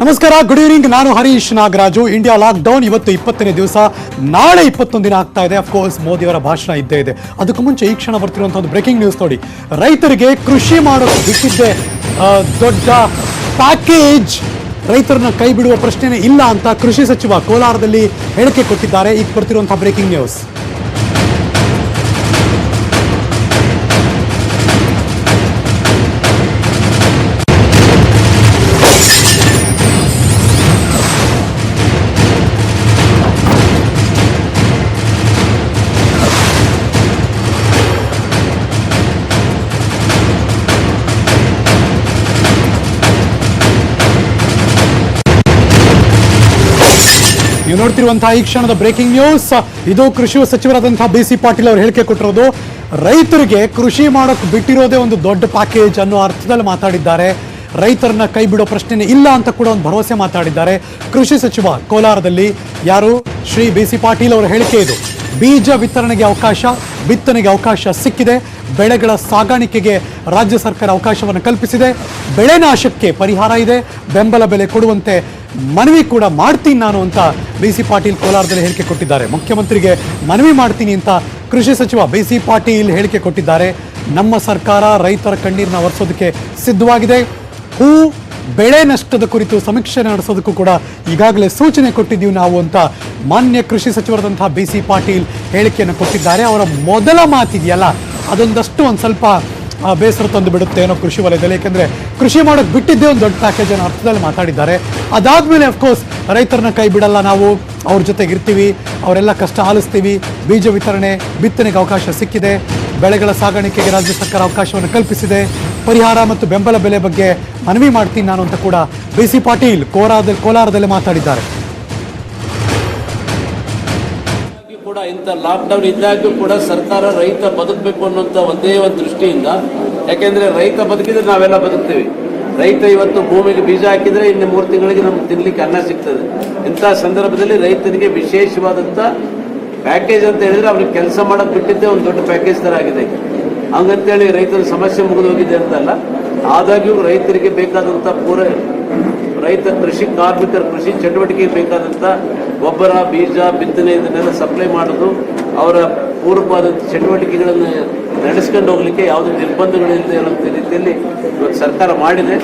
ನಮಸ್ಕಾರ good evening ನಾನು Harish Nagaraju. India lockdown ಇವತ್ತು ಇಪ್ಪತ್ತನೇ ದಿವಸ. ನಾಳೆ ಇಪ್ಪತ್ತೊಂದು ದಿನ ಆಗ್ತಾ ಇದೆ. ಅಫ್ಕೋರ್ಸ್ ಮೋದಿಯವರ ಭಾಷಣ ಇದ್ದೇ ಇದೆ. ಅದಕ್ಕೂ ಮುಂಚೆ ಈ ಕ್ಷಣ ಬರ್ತಿರುವಂಥ ಒಂದು ಬ್ರೇಕಿಂಗ್ ನ್ಯೂಸ್ ನೋಡಿ. ರೈತರಿಗೆ ಕೃಷಿ ಮಾಡೋದು ಬಿಟ್ಟಿದ್ದೆ. ದೊಡ್ಡ ಪ್ಯಾಕೇಜ್ ರೈತರನ್ನ ಕೈ ಬಿಡುವ ಪ್ರಶ್ನೆನೇ ಇಲ್ಲ ಅಂತ ಕೃಷಿ ಸಚಿವ ಕೋಲಾರದಲ್ಲಿ ಹೇಳಿಕೆ ಕೊಟ್ಟಿದ್ದಾರೆ. ಈಗ ಬರ್ತಿರುವಂತಹ ಬ್ರೇಕಿಂಗ್ ನ್ಯೂಸ್ ನೀವು ನೋಡ್ತಿರುವಂತಹ ಈ ಕ್ಷಣದ ಬ್ರೇಕಿಂಗ್ ನ್ಯೂಸ್ ಇದು ಕೃಷಿ ಸಚಿವರಾದಂತಹ ಬಿ ಸಿ ಪಾಟೀಲ್ ಅವರು ಹೇಳಿಕೆ ಕೊಟ್ಟಿರೋದು. ರೈತರಿಗೆ ಕೃಷಿ ಮಾಡೋಕ್ಕೆ ಬಿಟ್ಟಿರೋದೇ ಒಂದು ದೊಡ್ಡ ಪ್ಯಾಕೇಜ್ ಅನ್ನೋ ಅರ್ಥದಲ್ಲಿ ಮಾತಾಡಿದ್ದಾರೆ. ರೈತರನ್ನ ಕೈ ಬಿಡೋ ಪ್ರಶ್ನೆನೇ ಇಲ್ಲ ಅಂತ ಕೂಡ ಒಂದು ಭರವಸೆ ಮಾತಾಡಿದ್ದಾರೆ. ಕೃಷಿ ಸಚಿವ ಕೋಲಾರದಲ್ಲಿ ಯಾರು? ಶ್ರೀ ಬಿ ಸಿ ಪಾಟೀಲ್ ಅವರ ಹೇಳಿಕೆ ಇದು. ಬೀಜ ವಿತರಣೆಗೆ ಅವಕಾಶ, ಬಿತ್ತನೆಗೆ ಅವಕಾಶ ಸಿಕ್ಕಿದೆ. ಬೆಳೆಗಳ ಸಾಗಾಣಿಕೆಗೆ ರಾಜ್ಯ ಸರ್ಕಾರ ಅವಕಾಶವನ್ನು ಕಲ್ಪಿಸಿದೆ. ಬೆಳೆ ನಾಶಕ್ಕೆ ಪರಿಹಾರ ಇದೆ. ಬೆಂಬಲ ಬೆಲೆ ಕೊಡುವಂತೆ ಮನವಿ ಕೂಡ ಮಾಡ್ತೀನಿ ನಾನು ಅಂತ ಬಿ ಸಿ ಪಾಟೀಲ್ ಕೋಲಾರದಲ್ಲಿ ಹೇಳಿಕೆ ಕೊಟ್ಟಿದ್ದಾರೆ. ಮುಖ್ಯಮಂತ್ರಿಗೆ ಮನವಿ ಮಾಡ್ತೀನಿ ಅಂತ ಕೃಷಿ ಸಚಿವ ಬಿ ಸಿ ಪಾಟೀಲ್ ಹೇಳಿಕೆ ಕೊಟ್ಟಿದ್ದಾರೆ. ನಮ್ಮ ಸರ್ಕಾರ ರೈತರ ಕಣ್ಣೀರನ್ನ ಒರೆಸೋದಕ್ಕೆ ಸಿದ್ಧವಾಗಿದೆ. ಹೂ, ಬೆಳೆ ನಷ್ಟದ ಕುರಿತು ಸಮೀಕ್ಷೆ ನಡೆಸೋದಕ್ಕೂ ಕೂಡ ಈಗಾಗಲೇ ಸೂಚನೆ ಕೊಟ್ಟಿದ್ದೀವಿ ನಾವು ಅಂತ ಮಾನ್ಯ ಕೃಷಿ ಸಚಿವರಾದಂತಹ ಬಿ ಸಿ ಪಾಟೀಲ್ ಹೇಳಿಕೆಯನ್ನು ಕೊಟ್ಟಿದ್ದಾರೆ. ಅವರ ಮೊದಲ ಮಾತಿದೆಯಲ್ಲ, ಅದೊಂದಷ್ಟು ಒಂದು ಸ್ವಲ್ಪ ಬೇಸರ ತಂದು ಬಿಡುತ್ತೆ ಏನೋ ಕೃಷಿ ವಲಯದಲ್ಲಿ. ಏಕೆಂದರೆ ಕೃಷಿ ಮಾಡೋಕ್ಕೆ ಬಿಟ್ಟಿದ್ದೇ ಒಂದು ದೊಡ್ಡ ಪ್ಯಾಕೇಜ್ ಅನ್ನೋ ಅರ್ಥದಲ್ಲಿ ಮಾತಾಡಿದ್ದಾರೆ. ಅದಾದಮೇಲೆ ಅಫ್ಕೋರ್ಸ್ ರೈತರನ್ನ ಕೈ ಬಿಡಲ್ಲ ನಾವು. ಅವ್ರ ಜೊತೆಗೆ ಇರ್ತೀವಿ, ಅವರೆಲ್ಲ ಕಷ್ಟ ಆಲಿಸ್ತೀವಿ. ಬೀಜ ವಿತರಣೆ, ಬಿತ್ತನೆಗೆ ಅವಕಾಶ ಸಿಕ್ಕಿದೆ. ಬೆಳೆಗಳ ಸಾಗಾಣಿಕೆಗೆ ರಾಜ್ಯ ಸರ್ಕಾರ ಅವಕಾಶವನ್ನು ಕಲ್ಪಿಸಿದೆ. ಪರಿಹಾರ ಮತ್ತು ಬೆಂಬಲ ಬೆಲೆ ಬಗ್ಗೆ ಮನವಿ ಮಾಡ್ತೀನಿ ನಾನು ಅಂತ ಕೂಡ ಬಿ ಸಿ ಪಾಟೀಲ್ ಕೋಲಾರದ ಕೋಲಾರದಲ್ಲಿ ಮಾತಾಡಿದ್ದಾರೆ. ಕೂಡ ಇಂಥ ಲಾಕ್ಡೌನ್ ಇದ್ದಾಗೂ ಕೂಡ ಸರ್ಕಾರ ರೈತ ಬದುಕಬೇಕು ಅನ್ನೋಂಥ ಒಂದೇ ಒಂದು ದೃಷ್ಟಿಯಿಂದ, ಯಾಕೆಂದ್ರೆ ರೈತ ಬದುಕಿದ್ರೆ ನಾವೆಲ್ಲ ಬದುಕ್ತೀವಿ. ರೈತ ಇವತ್ತು ಭೂಮಿಗೆ ಬೀಜ ಹಾಕಿದ್ರೆ ಇನ್ನು ಮೂರು ತಿಂಗಳಿಗೆ ನಮ್ಗೆ ತಿನ್ನಲಿಕ್ಕೆ ಅನ್ನ ಸಿಗ್ತದೆ. ಇಂಥ ಸಂದರ್ಭದಲ್ಲಿ ರೈತನಿಗೆ ವಿಶೇಷವಾದಂಥ ಪ್ಯಾಕೇಜ್ ಅಂತ ಹೇಳಿದ್ರೆ ಅವ್ರಿಗೆ ಕೆಲಸ ಮಾಡೋದು ಬಿಟ್ಟಿದ್ದೇ ಒಂದು ದೊಡ್ಡ ಪ್ಯಾಕೇಜ್ ಥರ ಆಗಿದೆ. ಹಂಗಂತೇಳಿ ರೈತರ ಸಮಸ್ಯೆ ಮುಗಿದೋಗಿದೆ ಅಂತಲ್ಲ, ಆದಾಗ್ಯೂ ರೈತರಿಗೆ ಬೇಕಾದಂಥ ಪೂರ ರೈತ ಕೃಷಿ, ಕಾರ್ಮಿಕರ ಕೃಷಿ ಚಟುವಟಿಕೆಗೆ ಬೇಕಾದಂಥ ಗೊಬ್ಬರ, ಬೀಜ, ಬಿತ್ತನೆ ಇದನ್ನೆಲ್ಲ ಸಪ್ಲೈ ಮಾಡೋದು, ಅವರ ಪೂರ್ವಪಾದಂಥ ಚಟುವಟಿಕೆಗಳನ್ನು ನಡೆಸ್ಕೊಂಡು ಹೋಗಲಿಕ್ಕೆ ಯಾವುದೇ ನಿರ್ಬಂಧಗಳಿಲ್ಲದೆ ಇರುವಂಥ ರೀತಿಯಲ್ಲಿ ಇವತ್ತು ಸರ್ಕಾರ ಮಾಡಿದೆ.